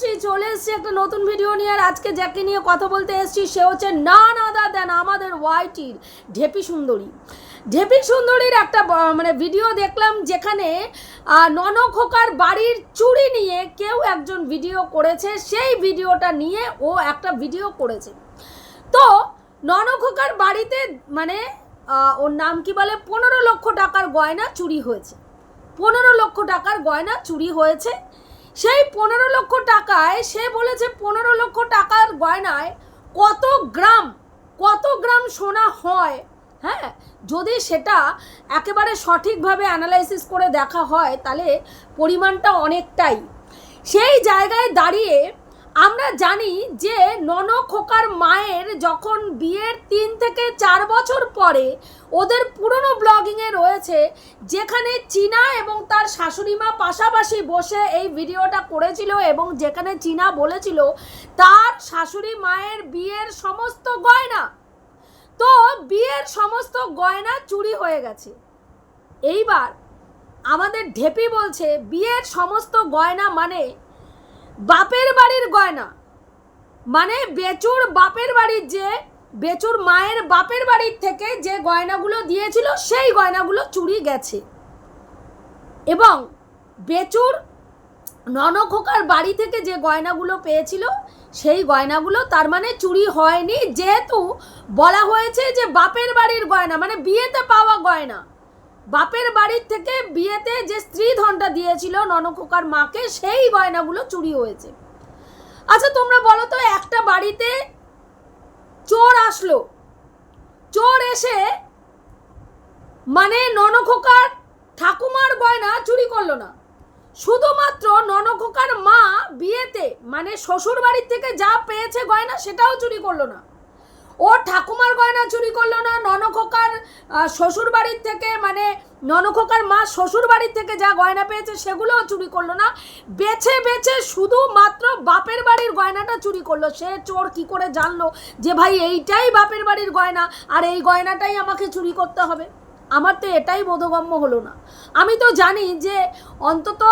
তনুশ্রী চলে এসেছি একটা নতুন ভিডিও নিয়ে আর আজকে যাকে নিয়ে কথা বলতে এসেছি, সে হচ্ছে না না দা দেন আমাদের ওয়াইটির ঢেপি সুন্দরী। ঢেপি সুন্দরীর একটা মানে ভিডিও দেখলাম যেখানে ননখোকার বাড়ির চুরি নিয়ে কেউ একজন ভিডিও করেছে, সেই ভিডিওটা নিয়ে ও একটা ভিডিও করেছে। তো ননখোকার বাড়িতে মানে ওর নাম কি বলে? পনেরো লক্ষ টাকার গয়না চুরি হয়েছে। পনেরো লক্ষ টাকার গয়না চুরি হয়েছে। সেই পনেরো লক্ষ টাকায়, সে বলেছে পনেরো লক্ষ টাকার গয়নায় কত গ্রাম কত গ্রাম সোনা হয় হ্যাঁ? যদি সেটা একেবারে সঠিকভাবে অ্যানালাইসিস করে দেখা হয়, তাহলে পরিমাণটা অনেকটাই। সেই জায়গায় দাঁড়িয়ে আমরা জানি যে নন খোকার মায়ের যখন বিয়ের তিন থেকে চার বছর পরে ওদের পুরনো ব্লগিংয়ে রয়েছে, যেখানে চীনা এবং তার শাশুড়ি মা পাশাপাশি বসে এই ভিডিওটা করেছিল এবং যেখানে চীনা বলেছিল, তার শাশুড়ি মায়ের বিয়ের সমস্ত গয়না। তো বিয়ের সমস্ত গয়না চুরি হয়ে গেছে। এইবার আমাদের ঢেপি বলছে, বিয়ের সমস্ত গয়না মানে বাপের বাড়ির গয়না। মানে বেচুর বাপের বাড়ির যে, বেচুর মায়ের বাপের বাড়ির থেকে যে গয়নাগুলো দিয়েছিল, সেই গয়নাগুলো চুরি গেছে। এবং বেচুর ননখোকার বাড়ি থেকে যে গয়নাগুলো পেয়েছিল, সেই গয়নাগুলো তার মানে চুরি হয়নি, যেহেতু বলা হয়েছে যে বাপের বাড়ির গয়না মানে বিয়েতে পাওয়া গয়না। বাপের বাড়ির থেকে বিয়েতে যে স্ত্রী ধনটা দিয়েছিল ননখোকার মাকে, সেই গয়নাগুলো চুরি হয়েছে। আচ্ছা তোমরা বলো তো, একটা বাড়িতে চোর আসলো। চোর এসে মানে ননখোকার ঠাকুমার গয়না চুরি করল না। শুধুমাত্র ননখোকার মা বিয়েতে মানে শ্বশুর বাড়ির থেকে যা পেয়েছে গয়না, সেটাও চুরি করল না। ও ঠাকুমার গয়না চুরি করল না, ননখোকার শ্বশুর বাড়ির থেকে মানে ননখোকার মা শ্বশুর বাড়ির থেকে যা গয়না পেয়েছে সেগুলোও চুরি করল না। বেছে বেছে শুধুমাত্র বাপের বাড়ির গয়নাটা চুরি করল। সে চোর কি করে জানলো যে ভাই এইটাই বাপের বাড়ির গয়না, আর এই গয়নাটাই আমাকে চুরি করতে হবে? আমার তো এটাই বোধগম্য হলো না। আমি তো জানি যে অন্তত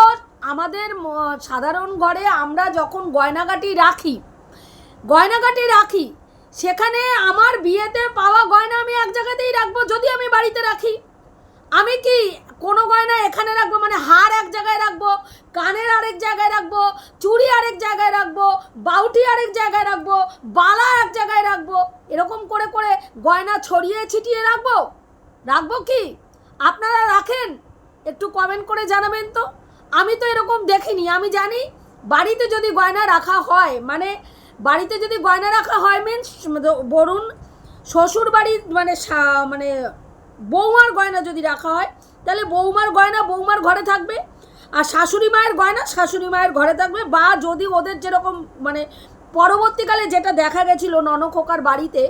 আমাদের সাধারণ ঘরে আমরা যখন গয়নাগাটি রাখি গয়নাগাটি রাখি সেখানে আমার বিয়েতে পাওয়া গয়না আমি এক জায়গাতেই রাখব, যদি আমি বাড়িতে রাখি। আমি কি কোনো গয়না এখানে রাখব? মানে হার এক জায়গায় রাখব, কানের আরেক জায়গায় রাখব, চুড়ি আরেক জায়গায় রাখব, বাউটি আরেক জায়গায় রাখব, বালা এক জায়গায় রাখব? এরকম করে করে গয়না ছড়িয়ে ছিটিয়ে রাখব? রাখব কি? আপনারা রাখেন? একটু কমেন্ট করে জানাবেন তো। আমি তো এরকম দেখিনি। আমি জানি বাড়িতে যদি গয়না রাখা হয় মানে বাড়িতে যদি গয়না রাখা হয় মিনস বরুণ শ্বশুর বাড়ির মানে মানে বৌমার গয়না যদি রাখা হয়, তাহলে বৌমার গয়না বৌমার ঘরে থাকবে আর শাশুড়ি মায়ের গয়না শাশুড়ি মায়ের ঘরে থাকবে বা যদি ওদের যেরকম মানে পরবর্তীকালে যেটা দেখা গেছিল ননখোকার বাড়িতে,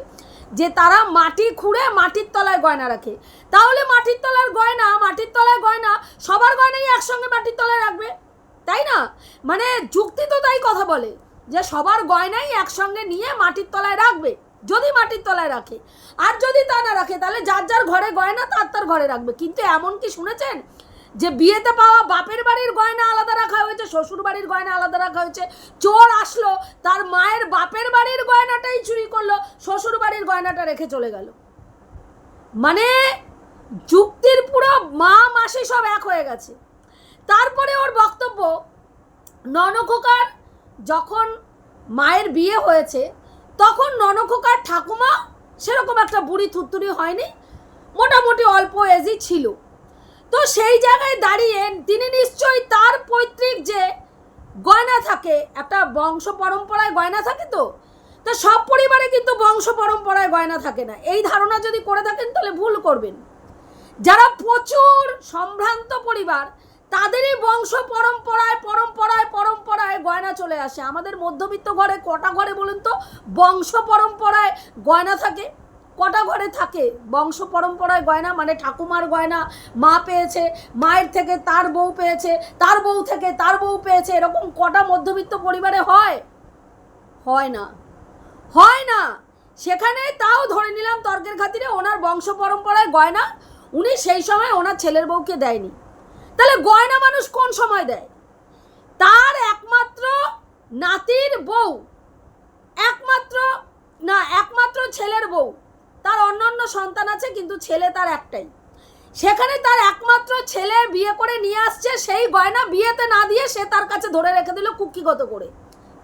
যে তারা মাটি খুঁড়ে মাটির তলায় গয়না রাখে। তাহলে মাটির তলার গয়না, মাটির তলায় গয়না সবার গয়নাই একসঙ্গে মাটির তলায় রাখবে, তাই না? মানে যুক্তি তো তাই কথা বলে। যে সবার গয়নাই একসঙ্গে নিয়ে মাটির তলায় রাখবে, যদি মাটির তলায় রাখে। আর যদি তা না রাখে, তাহলে যার যার ঘরে গয়না, তার তার ঘরে রাখবে। কিন্তু এমন কি শুনেছেন? যে বিয়েতে পাওয়া বাপের বাড়ির গয়না আলাদা রাখা হয়েছে, শ্বশুর বাড়ির গয়না আলাদা রাখা হয়েছে, চোর আসলো, তার মায়ের বাপের বাড়ির গয়নাটাই চুরি করল, শ্বশুর বাড়ির গয়নাটা রেখে চলে গেল। মানে যুক্তির পুরো মা মাসি সব এক হয়ে গেছে। তারপরে ওর বক্তব্য ননখোকার যখন মায়ের বিয়ে হয়েছে, তখন ননখোকার ঠাকুমা সেরকম একটা বুড়ি থুত্তুরি হয়নি, মোটামুটি অল্প এজই ছিল। তো সেই জায়গায় দাঁড়িয়ে তিনি নিশ্চয়ই তার পৈতৃক যে গয়না থাকে, একটা বংশ পরম্পরায় গয়না থাকে তো? তা সব পরিবারে কিন্তু বংশ পরম্পরায় গয়না থাকে না। এই ধারণা যদি করে থাকেন, তাহলে ভুল করবেন। যারা প্রচুর সম্ভ্রান্ত পরিবার তাদেরই বংশ পরম্পরায় পরম্পরায় পরম্পরায় গয়না চলে আসে। আমাদের মধ্যবিত্ত ঘরে কটা ঘরে বলুন তো? বংশ পরম্পরায় গয়না থাকে। কটা ঘরে থাকে? বংশ পরম্পরায় গয়না মানে ঠাকুমার গয়না। মা পেয়েছে, মায়ের থেকে তার বউ পেয়েছে, তার বউ থেকে তার বউ পেয়েছে। এরকম কটা মধ্যবিত্ত পরিবারে হয়? হয় না। হয় না। সেখানে তাও ধরে নিলাম তর্কের খাতিরে ওনার বংশ পরম্পরায় গয়না। উনি সেই সময় ওনার ছেলের বউকে দেয়নি। তাহলে গয়না মানুষ কোন সময় দেয়? তার একমাত্র নাতির বউ। একমাত্র, না, একমাত্র ছেলের বউ। তার অন্য অন্য সন্তান আছে, কিন্তু ছেলে তার একটাই। সেখানে তার একমাত্র ছেলে বিয়ে করে নিয়ে আসছে, সেই গয়না বিয়েতে না দিয়ে সে তার কাছে ধরে রেখে দিল কুক্ষিগত করে।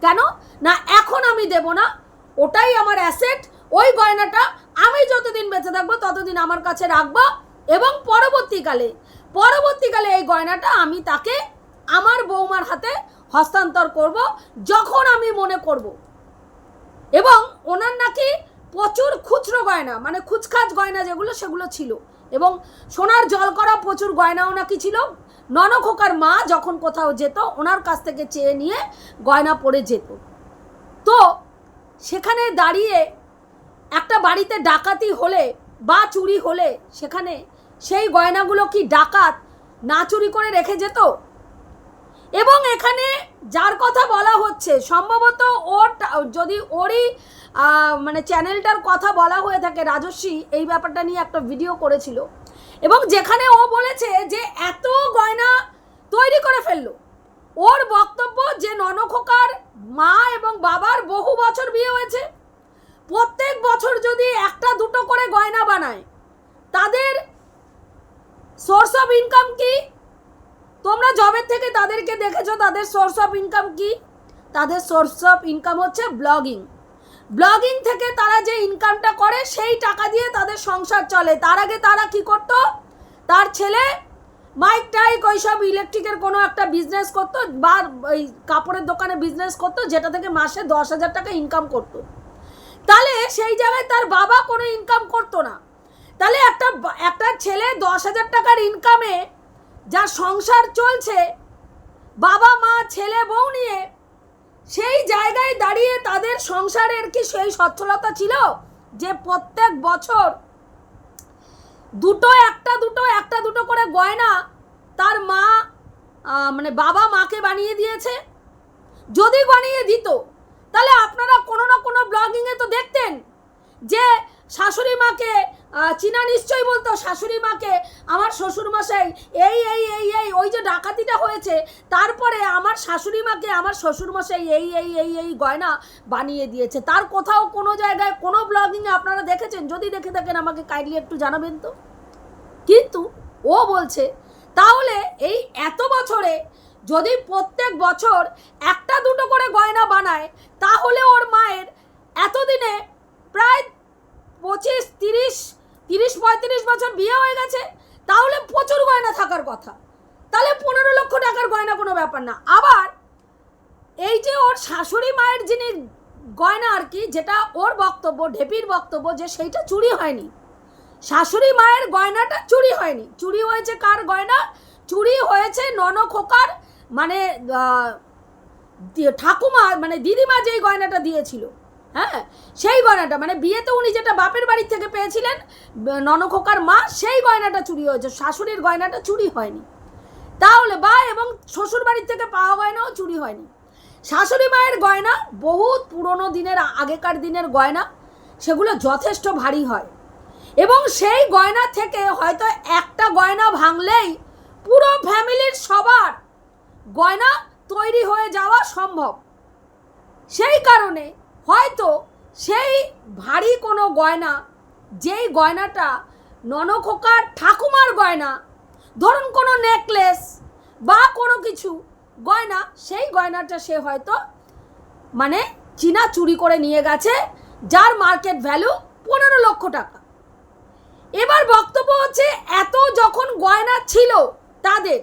কেন? না, এখন আমি দেব না। ওটাই আমার অ্যাসেট। ওই গয়নাটা আমি যতদিন বেঁচে থাকব, ততদিন আমার কাছে রাখব এবং পরবর্তীকালে পরবর্তীকালে এই গয়নাটা আমি তাকে আমার বৌমার হাতে হস্তান্তর করব, যখন আমি মনে করব। এবং ওনার নাকি প্রচুর খুচরো গয়না মানে খুচখাচ গয়না যেগুলো, সেগুলো ছিল। এবং সোনার জল করা প্রচুর গয়নাও নাকি ছিল। ননখোকার মা যখন কোথাও যেত, ওনার কাছ থেকে চেয়ে নিয়ে গয়না পরে যেত। তো সেখানে দাঁড়িয়ে একটা বাড়িতে ডাকাতি হলে বা চুরি হলে সেখানে সেই গয়নাগুলো কি ডাকাত না চুরি করে রেখে যেত? এবং এখানে যার কথা বলা হচ্ছে, সম্ভবত ওর যদি ওরই মানে চ্যানেলটার কথা বলা হয়ে থাকে রাজস্বী এই ব্যাপারটা নিয়ে একটা ভিডিও করেছিল। এবং যেখানে ও বলেছে যে এত গয়না তৈরি করে ফেলল। ওর বক্তব্য যে ননখোকার মা এবং বাবার বহু বছর বিয়ে হয়েছে, প্রত্যেক বছর যদি একটা দুটো করে গয়না বানায়, তাদের সোর্স অফ ইনকাম কি? তোমরা জবের থেকে তাদেরকে দেখেছ, তাদের সোর্স অফ ইনকাম কি? তাদের সোর্স অফ ইনকাম হচ্ছে ব্লগিং ব্লগিং থেকে তারা যে ইনকামটা করে, সেই টাকা দিয়ে তাদের সংসার চলে। তার আগে তারা কি করত? তার ছেলে মাইক টাইক ওইসব ইলেকট্রিকের কোনো একটা বিজনেস করতো, বা ওই কাপড়ের দোকানে বিজনেস করতো, যেটা থেকে মাসে দশ হাজার টাকা ইনকাম করতো। তাহলে সেই জায়গায় তার বাবা কোনো ইনকাম করতো না। তাহলে একটা একটা ছেলে দশ হাজার টাকার ইনকামে যার সংসার চলছে, বাবা, মা, ছেলে, বউ নিয়ে সেই জায়গায় দাঁড়িয়ে তাদের সংসারের কি সেই সচ্ছলতা ছিল? যে প্রত্যেক বছর দুটো একটা দুটো একটা দুটো করে গয়না তার মা মানে বাবা মাকে বানিয়ে দিয়েছে। যদি বানিয়ে দিত, তাহলে আপনারা কোনো না কোনো ব্লগিংয়ে তো দেখতেন। যে শাশুড়ি মাকে চীনা নিশ্চয়ই বলতো শাশুড়ি মাকে, আমার শ্বশুর মশাই এই এই এই এই, ওই যে ডাকাতিটা হয়েছে, তারপরে আমার শাশুড়ি মাকে আমার শ্বশুর মশাই এই এই এই এই গয়না বানিয়ে দিয়েছে। তার কোথাও কোনো জায়গায় কোনো ব্লগিংয়ে আপনারা দেখেছেন? যদি দেখে থাকেন, আমাকে কাইন্ডলি একটু জানাবেন তো? কিন্তু ও বলছে, তাহলে এই এত বছরে যদি প্রত্যেক বছর একটা দুটো করে গয়না বানায়, তাহলে ওর মায়ের এতদিনে প্রায় পঁচিশ, তিরিশ তিরিশ, পঁয়ত্রিশ বছর বিয়ে হয়ে গেছে, তাহলে প্রচুর গয়না থাকার কথা। তাহলে পনেরো লক্ষ টাকার গয়না কোনো ব্যাপার না। আবার এই যে ওর শাশুড়ি মায়ের যিনি গয়না আর কি, যেটা ওর বক্তব্য, ঢেপির বক্তব্য যে সেইটা চুরি হয়নি। শাশুড়ি মায়ের গয়নাটা চুরি হয়নি। চুরি হয়েছে কার গয়না? চুরি হয়েছে নন খোকার মানে ঠাকুমা মানে দিদিমা যেই গয়নাটা দিয়েছিল। হ্যাঁ? সেই গয়নাটা মানে বিয়েতে উনি যেটা বাপের বাড়ি থেকে পেয়েছিলেন ননখোকার মা, সেই গয়নাটা চুরি হয়েছে, শাশুড়ির গয়নাটা চুরি হয়নি। তাহলে বা এবং শ্বশুর বাড়ির থেকে পাওয়া গয়নাও চুরি হয়নি। শাশুড়ি মায়ের গয়না বহুত পুরনো দিনের, আগেকার দিনের গয়না, সেগুলো যথেষ্ট ভারী হয়। এবং সেই গয়না থেকে হয়তো একটা গয়না ভাঙলেই পুরো ফ্যামিলির সবার গয়না তৈরি হয়ে যাওয়া সম্ভব। সেই কারণে হয়তো সেই ভারী কোনো গয়না, যেই গয়নাটা ননখোকার ঠাকুমার গয়না, ধরুন কোনো নেকলেস বা কোনো কিছু, গয়না, সেই গয়নাটা সে হয়তো মানে চীনা চুরি করে নিয়ে গেছে, যার মার্কেট ভ্যালু পনেরো লক্ষ টাকা। এবার বক্তব্য হচ্ছে এত যখন গয়না ছিল তাদের,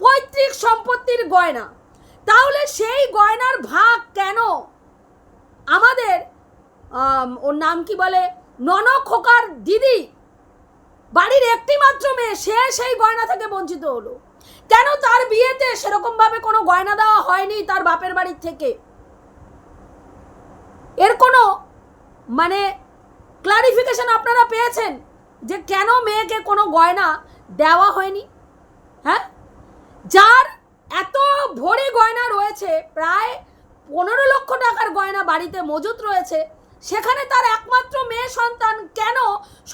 পৈতৃক সম্পত্তির গয়না, তাহলে সেই গয়নার ভাগ কেন আমাদের ওর নাম কি বলে? নন খোকার দিদি। বাড়ির একটি মাত্র মেয়ে, সে সেই গয়না থেকে বঞ্চিত হলো। কেন তার বিয়েতে সেরকমভাবে কোনো গয়না দেওয়া হয়নি তার বাপের বাড়ির থেকে? এর কোনো মানে ক্লারিফিকেশন আপনারা পেয়েছেন যে কেন মেয়েকে কোনো গয়না দেওয়া হয়নি? হ্যাঁ? যার এত ভরে গয়না রয়েছে, প্রায় পনেরো লক্ষ টাকার গয়না বাড়িতে মজুত রয়েছে। সেখানে তার একমাত্র মেয়ে সন্তান কেন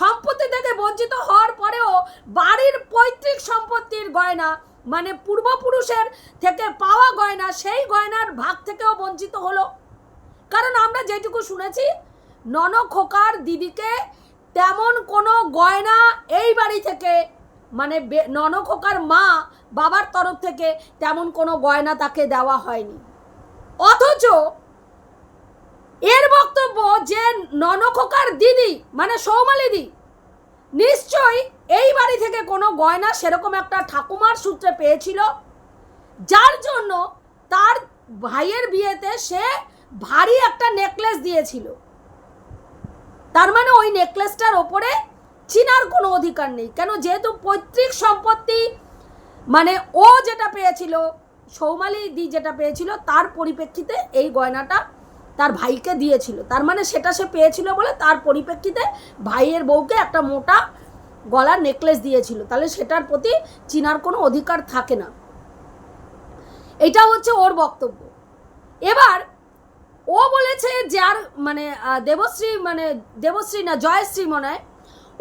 সম্পত্তি থেকে বঞ্চিত হওয়ার পরেও বাড়ির পৈতৃক সম্পত্তির গয়না মানে পূর্বপুরুষের থেকে পাওয়া গয়না, সেই গয়নার ভাগ থেকেও বঞ্চিত হলো। কারণ আমরা যেটুকু শুনেছি নন খোকার দিদিকে তেমন কোনো গয়না এই বাড়ি থেকে মানে নন খোকার মা বাবার তরফ থেকে তেমন কোনো গয়না তাকে দেওয়া হয়নি। অথচ এর বক্তব্য যে ননখোকার দিদি মানে সৌমালিদি নিশ্চয়ই এই বাড়ি থেকে কোনো গয়না সেরকম একটা ঠাকুমার সূত্রে পেয়েছিল, যার জন্য তার ভাইয়ের বিয়েতে সে ভারী একটা নেকলেস দিয়েছিল। তার মানে ওই নেকলেসটার ওপরে চিনার কোনো অধিকার নেই। কেন? যেহেতু পৈতৃক সম্পত্তি মানে ও যেটা পেয়েছিল সৌমালি দি যেটা পেয়েছিল, তার পরিপ্রেক্ষিতে এই গয়নাটা তার ভাইকে দিয়েছিল। তার মানে সেটা সে পেয়েছিল বলে তার পরিপ্রেক্ষিতে ভাইয়ের বউকে একটা মোটা গলার নেকলেস দিয়েছিল। তাহলে সেটার প্রতি চিনার কোনো অধিকার থাকে না। এটা হচ্ছে ওর বক্তব্য। এবার ও বলেছে যার মানে দেবশ্রী মানে দেবশ্রী না, জয়শ্রী মনে হয়,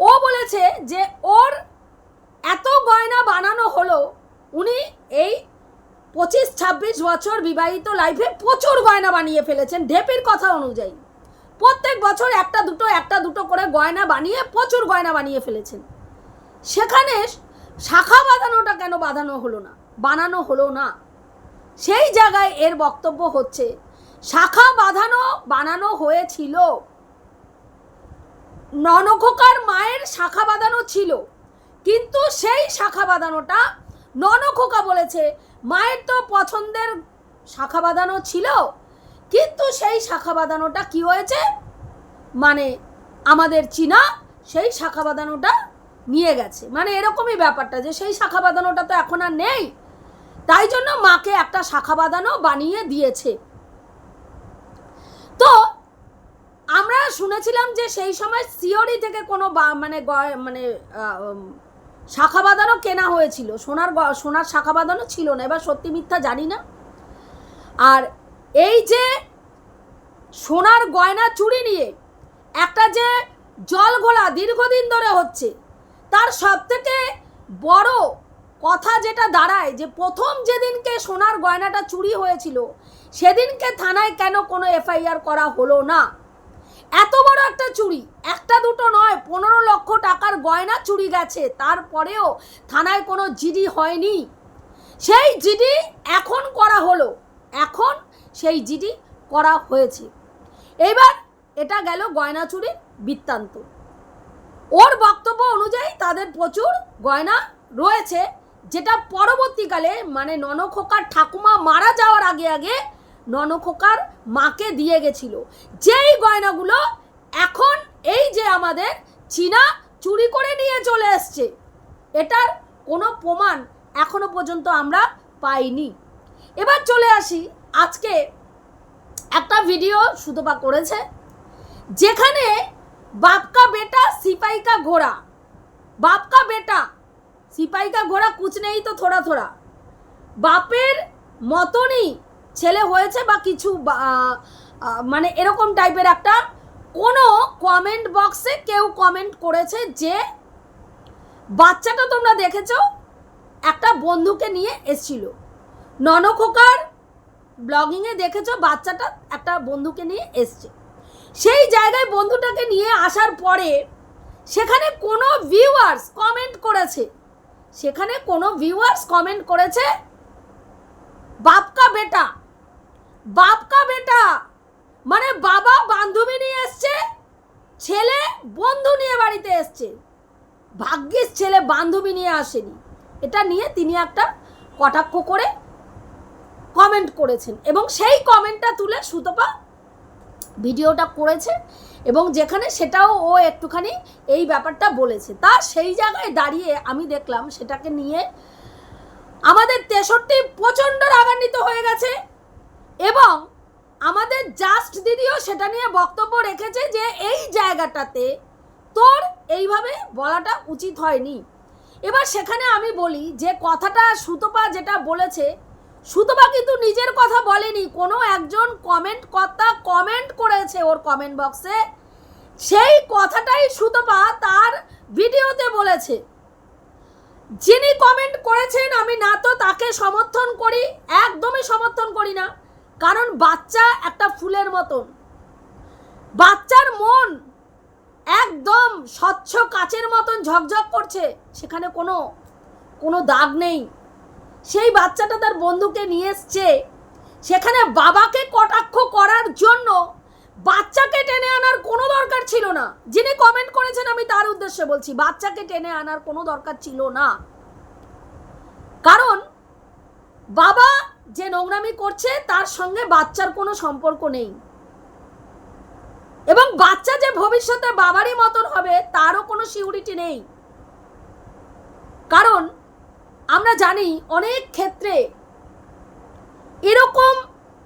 ও বলেছে যে ওর এত গয়না বানানো হলো, উনি এই পঁচিশ, ছাব্বিশ বছর বিবাহিত লাইফে প্রচুর গয়না বানিয়ে ফেলেছেন, ঢেপির কথা অনুযায়ী। প্রত্যেক বছর একটা দুটো একটা দুটো করে গয়না বানিয়ে প্রচুর গয়না বানিয়ে ফেলেছেন। সেখানে শাখা বাঁধানোটা কেন বাঁধানো হলো না? বানানো হলো না। সেই জায়গায় এর বক্তব্য হচ্ছে, শাখা বাঁধানো, বানানো হয়েছিল। ননখোকার মায়ের শাখা বাঁধানো ছিল, কিন্তু সেই শাখা বাঁধানোটা ননখোকা বলেছে মায়ের তো পছন্দের শাখা বাঁধানো ছিল, কিন্তু সেই শাখা বাঁধানোটা কি হয়েছে? মানে আমাদের চীনা সেই শাখা বাঁধানোটা নিয়ে গেছে। মানে এরকমই ব্যাপারটা যে সেই শাখা বাঁধানোটা তো এখন আর নেই। তাই জন্য মাকে একটা শাখা বাঁধানো বানিয়ে দিয়েছে। তো আমরা শুনেছিলাম যে সেই সময় সিওরি থেকে কোনো মানে মানে শাখা বাঁধানো কেনা হয়েছিল। সোনার সোনার শাখা বাঁধানো ছিল না, এবার সত্যি মিথ্যা জানি না। আর এই যে সোনার গয়না চুরি নিয়ে একটা যে জল ঘোলা দীর্ঘদিন ধরে হচ্ছে, তার সব থেকে বড় কথা যেটা দাঁড়ায় যে প্রথম যেদিনকে সোনার গয়নাটা চুরি হয়েছিল, সেদিনকে থানায় কেন কোনো এফআইআর করা হলো না? এত বড় একটা চুরি। একটা দুটো নয়, পনেরো লক্ষ টাকার গয়না চুরি গেছে। তারপরেও থানায় কোনো জিডি হয়নি। সেই জিডি এখন করা হলো। এখন সেই জিডি করা হয়েছে। এবার এটা গেল গয়না চুরির বৃত্তান্ত। ওর বক্তব্য অনুযায়ী তাদের প্রচুর গয়না রয়েছে। যেটা পরবর্তীকালে মানে ননখোকার ঠাকুমা মারা যাওয়ার আগে আগে ননখোকার মাকে দিয়ে গেছিল। যেই গয়নাগুলো এখন এই যে আমাদের চীনা চুরি করে নিয়ে চলে এসছে, এটার কোনো প্রমাণ এখনও পর্যন্ত আমরা পাইনি। এবার চলে আসি, আজকে একটা ভিডিও সুতপা করেছে, যেখানে বাপকা বেটা সিপাইকা ঘোড়া, বাপকা বেটা সিপাইকা ঘোড়া কুচ নেই তো থোড়া থোড়া, বাপের মতনই ছেলে হয়েছে বা কিছু মানে এরকম টাইপের একটা, কোনো কমেন্ট বক্সে কেউ কমেন্ট করেছে যে, বাচ্চাটা তোমরা দেখেছ, একটা বন্ধুকে নিয়ে এসছিল। ননখোকার ব্লগিংয়ে দেখেছ, বাচ্চাটা একটা বন্ধুকে নিয়ে এসছে। সেই জায়গায় বন্ধুটাকে নিয়ে আসার পরে, সেখানে কোনো ভিউয়ার্স কমেন্ট করেছে। সেখানে কোনো ভিউয়ার্স কমেন্ট করেছে, বাপকা বেটা। বাপকা বেটা? মানে বাবা বান্ধবী নিয়ে এসছে, ছেলে বন্ধু নিয়ে বাড়িতে এসছে। ভাগ্যিস ছেলে বান্ধবী নিয়ে আসেনি। এটা নিয়ে তিনি একটা কটাক্ষ করে কমেন্ট করেছেন এবং সেই কমেন্টটা তুলে সুতপা ভিডিওটা করেছে এবং যেখানে সেটাও ও একটুখানি এই ব্যাপারটা বলেছে। তা সেই জায়গায় দাঁড়িয়ে আমি দেখলাম সেটাকে নিয়ে আমাদের তেষট্টি প্রচণ্ড রাগান্বিত হয়ে গেছে। এবং আমাদের জাস্ট দিদিও সেটা নিয়ে বক্তব্য রেখেছে যে এই জায়গাটাতে তোর এইভাবে বলাটা উচিত হয়নি। এবার সেখানে আমি বলি যে কথাটা সুতপা যেটা বলেছে, সুতপা কিন্তু নিজের কথা বলেনি, কোনো একজন কমেন্ট কর্তা কমেন্ট করেছে ওর কমেন্ট বক্সে সেই কথাটাই সুতপা তার ভিডিওতে বলেছে। যিনি কমেন্ট করেছেন, আমি না তো তাকে সমর্থন করি, একদমই সমর্থন করি না। কারণ বাচ্চা একটা ফুলের মতন। বাচ্চার মন একদম স্বচ্ছ কাচের মতন ঝকঝক করছে, সেখানে কোনো কোনো দাগ নেই। সেই বাচ্চাটা তার বন্ধুকে নিয়ে এসছে। সেখানে বাবাকে কটাক্ষ করার জন্য বাচ্চাকে টেনে আনার কোনো দরকার ছিল না। যিনি কমেন্ট করেছেন, আমি তার উদ্দেশ্যে বলছি, বাচ্চাকে টেনে আনার কোনো দরকার ছিল না। কারণ বাবা যে নোংরামি করছে, তার সঙ্গে বাচ্চার কোনো সম্পর্ক নেই। এবং বাচ্চা যে ভবিষ্যতে বাবারই মতন হবে, তারও কোনো সিউরিটি নেই। কারণ আমরা জানি অনেক ক্ষেত্রে এরকম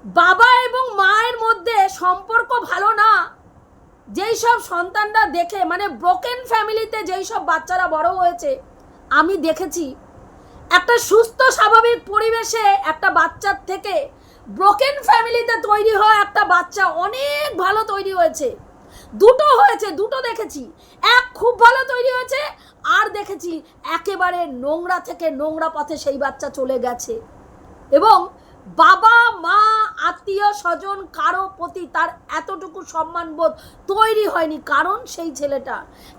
বাবা এবং মায়ের মধ্যে সম্পর্ক ভালো না, যেই সব সন্তানরা দেখে মানে ব্রোকেন ফ্যামিলিতে যেই সব বাচ্চারা বড় হয়েছে, আমি দেখেছি একটা সুস্থ, স্বাভাবিক পরিবেশে একটা বাচ্চার থেকে ব্রোকেন ফ্যামিলিতে তৈরি হওয়া একটা বাচ্চা অনেক ভালো তৈরি হয়েছে। দুটো হয়েছে, দুটো দেখেছি। এক খুব ভালো তৈরি হয়েছে, আর দেখেছি একেবারে নোংরা থেকে নোংরা পথে সেই বাচ্চা চলে গেছে। এবং বাবা, মা আত্মীয় স্বজন কারও প্রতি তার এতটুকু সম্মানবোধ তৈরি হয়নি। কারণ সেই ছেলেটা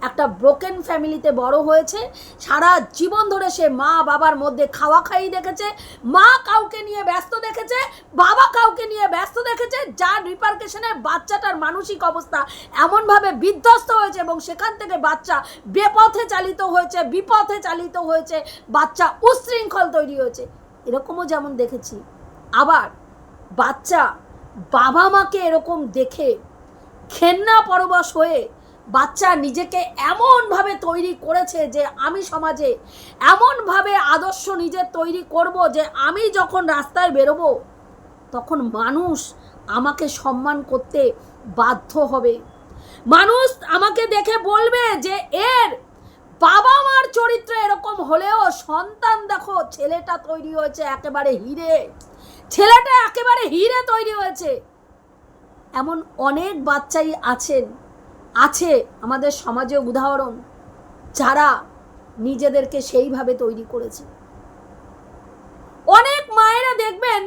একটা ব্রোকেন ফ্যামিলিতে বড় হয়েছে। সারা জীবন ধরে সে মা বাবার মধ্যে খাওয়া খাই দেখেছে। মা কাউকে নিয়ে ব্যস্ত দেখেছে। বাবা কাউকে নিয়ে ব্যস্ত দেখেছে। যার রিপার্কেশনে বাচ্চাটার মানসিক অবস্থা এমনভাবে বিধ্বস্ত হয়েছে এবং সেখান থেকে বাচ্চা বেপথে চালিত হয়েছে, বিপথে চালিত হয়েছে। বাচ্চা উচ্ছৃঙ্খল তৈরি হয়েছে। এরকমও যেমন দেখেছি। আবার বাচ্চা বাবা মাকে এরকম দেখে ঘেন্না পরবশ হয়ে বাচ্চা নিজেকে এমনভাবে তৈরি করেছে যে আমি সমাজে এমনভাবে আদর্শ নিজের তৈরি করব যে আমি যখন রাস্তায় বেরোবো, তখন মানুষ আমাকে সম্মান করতে বাধ্য হবে। মানুষ আমাকে দেখে বলবে যে এর বাবা মার চরিত্র এরকম হলেও সন্তান দেখো, ছেলেটা তৈরি হয়েছে একেবারে হিরে। ছেলেটা একেবারে হিরে তৈরি হয়েছে। এমন অনেক বাচ্চাই আছেন, আছে আমাদের সমাজে উদাহরণ, যারা নিজেদেরকে সেইভাবে তৈরি করেছে। অনেক মায়েরা দেখবেন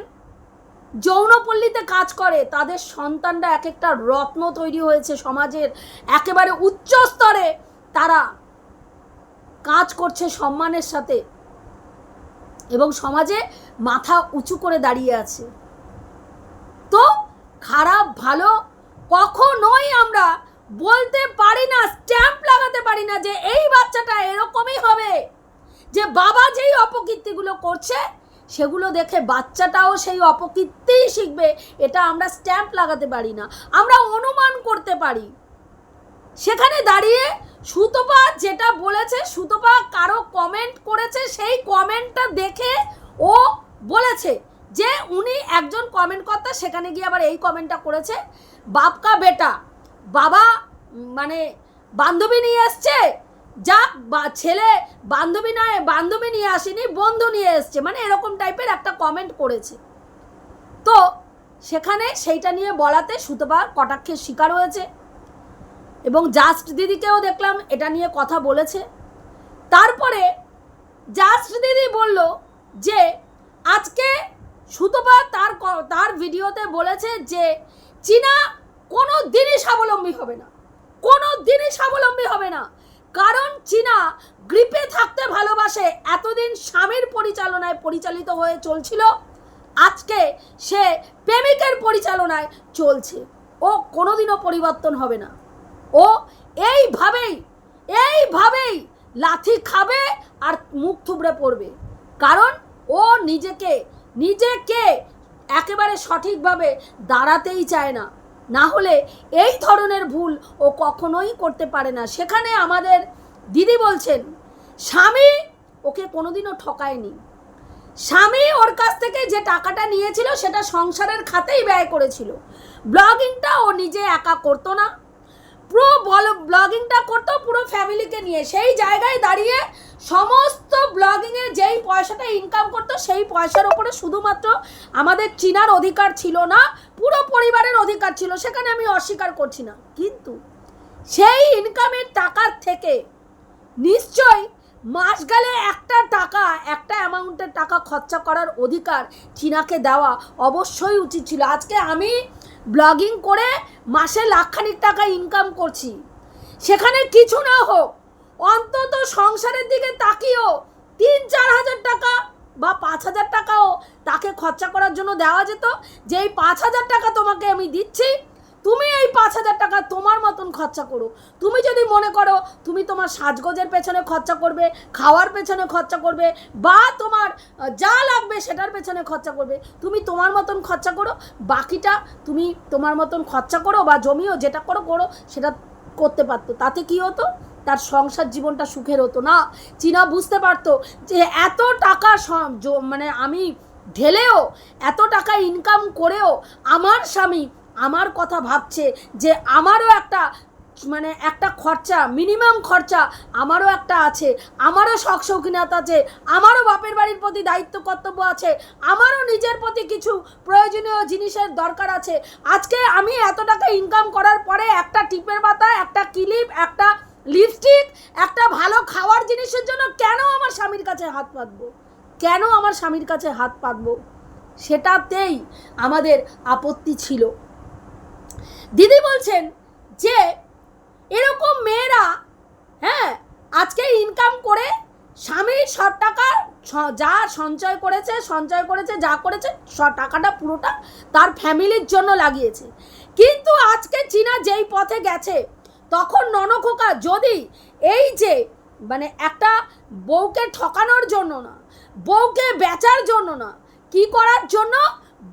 যৌনপল্লীতে কাজ করে, তাদের সন্তানরা এক একটা রত্ন তৈরি হয়েছে সমাজের একেবারে উচ্চ স্তরে, তারা কাজ করছে সম্মানের সাথে। এবং সমাজে মাথা উঁচু করে দাঁড়িয়ে আছে। তো খারাপ, ভালো কখনোই আমরা বলতে পারি না স্ট্যাম্প লাগাতে পারি না যে এই বাচ্চাটা এরকমই হবে। যে বাবা যেই অপকীর্তিগুলো করছে, সেগুলো দেখে বাচ্চাটাও সেই অপকীর্তিই শিখবে। এটা আমরা স্ট্যাম্প লাগাতে পারি না। আমরা অনুমান করতে পারি। সেখানে দাঁড়িয়ে সুতপা যেটা বলেছে, সুতপা কারও কমেন্ট করেছে, সেই কমেন্টটা দেখে ও বলেছে যে উনি একজন কমেন্ট কর্তা, সেখানে গিয়ে আবার এই কমেন্টটা করেছে, বাপকা বেটা, বাবা মানে বান্ধবী নিয়ে এসছে, যাক, বা ছেলে বান্ধবী নয়, বান্ধবী নিয়ে আসেনি, বন্ধু নিয়ে এসছে মানে এরকম টাইপের একটা কমেন্ট করেছে। তো সেখানে সেইটা নিয়ে বলাতে সুতপা কটাক্ষের শিকার হয়েছে। এবং জাস্ট দিদিকেও দেখলাম এটা নিয়ে কথা বলেছে। তারপরে জাস্ট দিদি বলল যে, আজকে সুতপা তার তার ভিডিওতে বলেছে যে, চীনা কোনো দিনই স্বাবলম্বী হবে না। কোনো দিনই স্বাবলম্বী হবে না। কারণ চীনা গ্রিপে থাকতে ভালোবাসে, এতদিন স্বামীর পরিচালনায় পরিচালিত হয়ে চলছিল। আজকে সে প্রেমিকের পরিচালনায় চলছে। ও কোনোদিনও পরিবর্তন হবে না। ও এইভাবেই এইভাবেই লাথি খাবে আর মুখ থুবড়ে পড়বে। কারণ ও নিজেকে নিজেকে একেবারে সঠিকভাবে দাঁড়াতেই চায় না। না হলে এই ধরনের ভুল ও কখনোই করতে পারে না। সেখানে আমাদের দিদি বলছেন, স্বামী ওকে কোনোদিনও ঠকায়নি। স্বামী ওর কাছ থেকে যে টাকাটা নিয়েছিল সেটা সংসারের খাতেই ব্যয় করেছিল। ব্লগিংটা ও নিজে একা করতো না। পুরো বল ব্লগিংটা করতো পুরো ফ্যামিলিকে নিয়ে। সেই জায়গায় দাঁড়িয়ে সমস্ত ব্লগিংয়ে যেই পয়সাটা ইনকাম করতো, সেই পয়সার ওপরে শুধুমাত্র আমাদের চিনার অধিকার ছিল না, পুরো পরিবারের অধিকার ছিল। সেখানে আমি অস্বীকার করছি না। কিন্তু সেই ইনকামের টাকার থেকে নিশ্চয়ই মাস গেলে একটা টাকা, একটা অ্যামাউন্টের টাকা খরচা করার অধিকার চীনাকে দেওয়া অবশ্যই উচিত ছিল। আজকে আমি ব্লগিং করে মাসে লাখখানিক টাকা ইনকাম করছি। সেখানে কিছু না হোক, অন্তত সংসারের দিকে তাকিয়েও তিন চার হাজার টাকা বা পাঁচ হাজার টাকাও তাকে খরচা করার জন্য দেওয়া যেত। যে এই পাঁচ হাজার টাকা তোমাকে আমি দিচ্ছি তুমি এই পাঁচ হাজার টাকা তোমার মতন খরচা করো। তুমি যদি মনে করো তুমি তোমার সাজগোজের পেছনে খরচা করবে, খাওয়ার পেছনে খরচা করবে, বা তোমার যা লাগবে সেটার পেছনে খরচা করবে, তুমি তোমার মতন খরচা করো, বাকিটা তুমি তোমার মতন খরচা করো বা জমিও যেটা করো করো, সেটা করতে পারতো। তাতে কি হতো? তার সংসার জীবনটা সুখের হতো না। চীনা বুঝতে পারতো যে এত টাকা মানে আমি ঢেলেও, এত টাকা ইনকাম করেও আমার স্বামী আমার কথা ভাবছে যে আমারও একটা মানে একটা খরচা মিনিমাম খরচা আমারও একটা আছে, আমারও শখ শৌখিনাত আছে, আমারও বাপের বাড়ির প্রতি দায়িত্ব কর্তব্য আছে, আমারও নিজের প্রতি কিছু প্রয়োজনীয় জিনিসের দরকার আছে। আজকে আমি এত টাকা ইনকাম করার পরে একটা টিপের পাতা, একটা ক্লিপ একটা লিপস্টিক একটা ভালো খাওয়ার জিনিসের জন্য কেন আমার স্বামীর কাছে হাত পাতবো? কেন আমার স্বামীর কাছে হাত পাতবো? সেটাতেই আমাদের আপত্তি ছিল। দিদি বলছেন যে, এরকম মেয়েরা হ্যাঁ আজকে ইনকাম করে স্বামীর সব টাকা যা সঞ্চয় করেছে সঞ্চয় করেছে, যা করেছে টাকাটা পুরোটা তার ফ্যামিলির জন্য লাগিয়েছে। কিন্তু আজকে চীনা যেই পথে গেছে, তখন ননখোকা যদি এই যে মানে একটা বউকে ঠকানোর জন্য না, বউকে বেচার জন্য না, কি করার জন্য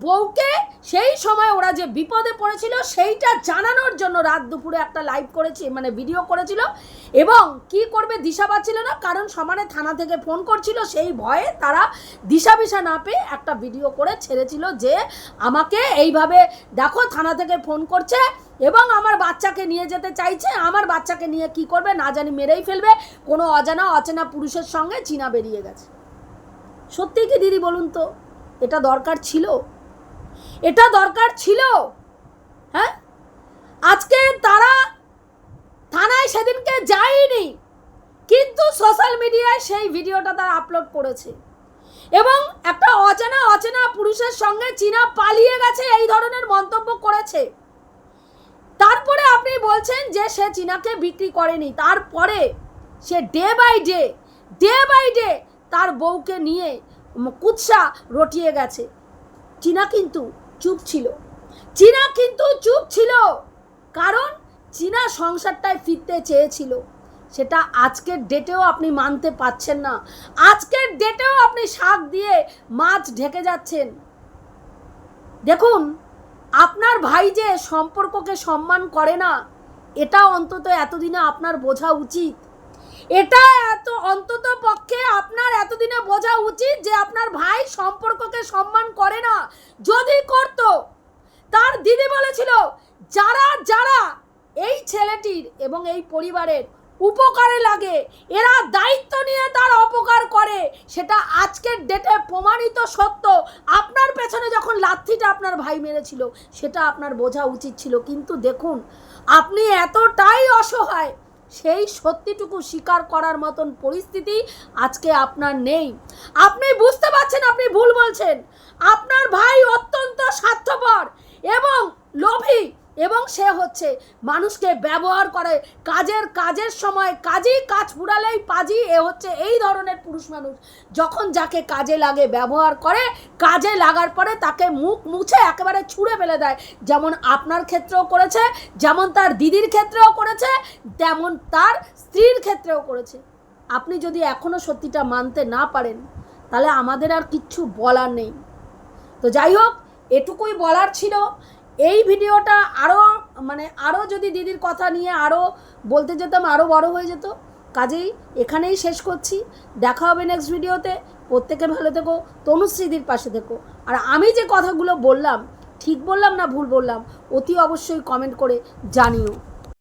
বউকে সেই সময় ওরা যে বিপদে পড়েছিল, সেইটা জানানোর জন্য রাত দুপুরে একটা লাইভ করেছি মানে ভিডিও করেছিল। এবং কি করবে দিশা পাচ্ছিল না, কারণ সমানে থানা থেকে ফোন করছিল, সেই ভয়ে তারা দিশা বিশা না পেয়ে একটা ভিডিও করে ছেড়েছিল যে, আমাকে এইভাবে দেখো, থানা থেকে ফোন করছে এবং আমার বাচ্চাকে নিয়ে যেতে চাইছে। আমার বাচ্চাকে নিয়ে কি করবে, না জানি মেরেই ফেলবে। কোনো অজানা, অচেনা পুরুষের সঙ্গে চীনা বেরিয়ে গেছে। সত্যি কি দিদি বলুন তো, এটা দরকার ছিল? এটা দরকার ছিল। হ্যাঁ? আজকে তারা থানায় সেদিনকে যায়নি, কিন্তু সোশ্যাল মিডিয়ায় সেই ভিডিওটা তারা আপলোড করেছে। এবং একটা অচেনা অচেনা পুরুষের সঙ্গে চীনা পালিয়ে গেছে, এই ধরনের মন্তব্য করেছে। তারপরে আপনি বলছেন যে সে চীনাকে বিক্রি করেনি, তারপরে সে day by day day by day তার বউকে নিয়ে কুৎসা রটিয়ে গেছে। চীনা কিন্তু চুপ ছিল। চীনা কিন্তু চুপ ছিল, কারণ চীনা সংসারটায় ফিরতে চেয়েছিল। সেটা আজকের ডেটেও আপনি মানতে পারছেন না। আজকের ডেটেও আপনি শাক দিয়ে মাছ ঢেকে যাচ্ছেন। দেখুন, আপনার ভাই যে সম্পর্ককে সম্মান করে না, এটা অন্তত এতদিনে আপনার বোঝা উচিত। এটা এত অন্তত পক্ষে আপনার এতদিনে বোঝা উচিত যে আপনার ভাই সম্পর্ককে সম্মান করে না। যদি করত, তার দিদি বলেছিল, যারা যারা এই ছেলেটির এবং এই পরিবারের উপকারে লাগে, এরা দায়িত্ব নিয়ে তার অপকার করে, সেটা আজকের ডেটে প্রমাণিত সত্য। আপনার পেছনে যখন লাথিটা আপনার ভাই মেরেছিল, সেটা আপনার বোঝা উচিত ছিল। কিন্তু দেখুন, আপনি এতটাই অসহায় সেই সত্যিটুকু স্বীকার করার মতন পরিস্থিতি আজকে আপনার নেই। আপনি বুঝতে পারছেন, আপনি ভুল বলছেন। আপনার ভাই অত্যন্ত স্বার্থপর এবং লোভী। এবং সে হচ্ছে মানুষকে ব্যবহার করে কাজের কাজের সময় কাজেই কাজ ফুরালেই পাজি, এ হচ্ছে এই ধরনের পুরুষ মানুষ। যখন যাকে কাজে লাগে ব্যবহার করে, কাজে লাগার পরে তাকে মুখ মুছে একেবারে ছুঁড়ে ফেলে দেয়। যেমন আপনার ক্ষেত্রেও করেছে, যেমন তার দিদির ক্ষেত্রেও করেছে, তেমন তার স্ত্রীর ক্ষেত্রেও করেছে। আপনি যদি এখনও সত্যিটা মানতে না পারেন, তাহলে আমাদের আর কিচ্ছু বলার নেই। তো যাই হোক, এটুকুই বলার ছিল। এই ভিডিওটা আরও মানে আরও যদি দিদির কথা নিয়ে আরও বলতে যেতাম আরও বড় হয়ে যেত। কাজেই এখানেই শেষ করছি। দেখা হবে নেক্সট ভিডিওতে। প্রত্যেকে ভালো থেকো তনুশ্রীদির পাশে থেকো। আর আমি যে কথাগুলো বললাম, ঠিক বললাম না ভুল বললাম, অতি অবশ্যই কমেন্ট করে জানিও।